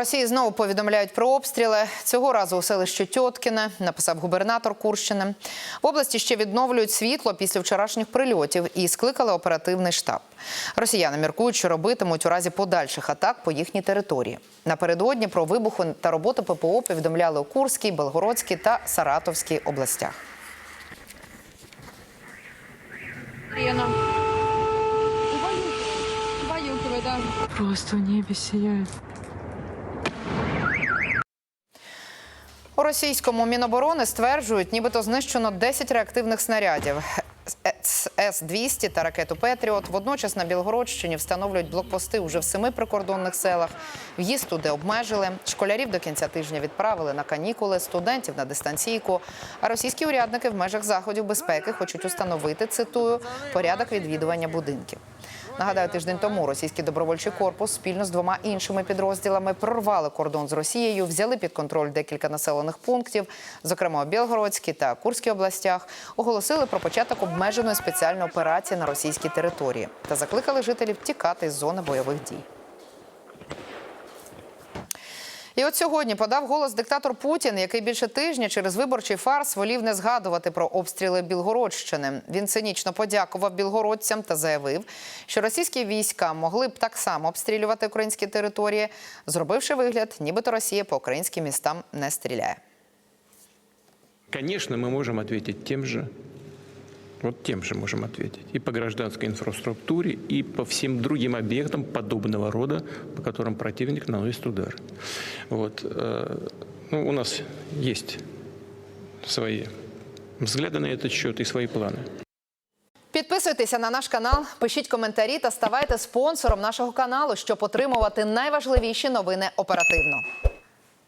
Росії знову повідомляють про обстріли. Цього разу у селищі Тьоткіне, написав губернатор Курщини. В області ще відновлюють світло після вчорашніх прильотів і скликали оперативний штаб. Росіяни міркують, що робитимуть у разі подальших атак по їхній території. Напередодні про вибухи та роботу ППО повідомляли у Курській, Белгородській та Саратовській областях. Просто в небе У російському міноборони стверджують, нібито знищено 10 реактивних снарядів. С-200 та ракету Петріот. Водночас на Білгородщині встановлюють блокпости уже в семи прикордонних селах. В'їзд туди обмежили. Школярів до кінця тижня відправили на канікули, студентів на дистанційку. А російські урядники в межах заходів безпеки хочуть установити, цитую, порядок відвідування будинків. Нагадаю, тиждень тому російський добровольчий корпус спільно з двома іншими підрозділами прорвали кордон з Росією, взяли під контроль декілька населених пунктів, зокрема у Білгородській та Курській областях, оголосили про початок обмеженої спеціальної операції на російській території та закликали жителів тікати з зони бойових дій. І от сьогодні подав голос диктатор Путін, який більше тижня через виборчий фарс волів не згадувати про обстріли Білгородщини. Він цинічно подякував білгородцям та заявив, що російські війська могли б так само обстрілювати українські території, зробивши вигляд, нібито Росія по українським містам не стріляє. Конечно, мы можем ответить тем же, вот тем же можем ответить. И по гражданской инфраструктуре, и по всем другим объектам подобного рода, по которым противник наносит удар. Вот. э, Ну, у нас есть свои взгляды на этот счет и свои планы. Підписуйтеся на наш канал, пишіть коментарі та ставайте спонсором нашого каналу, щоб отримувати найважливіші новини оперативно.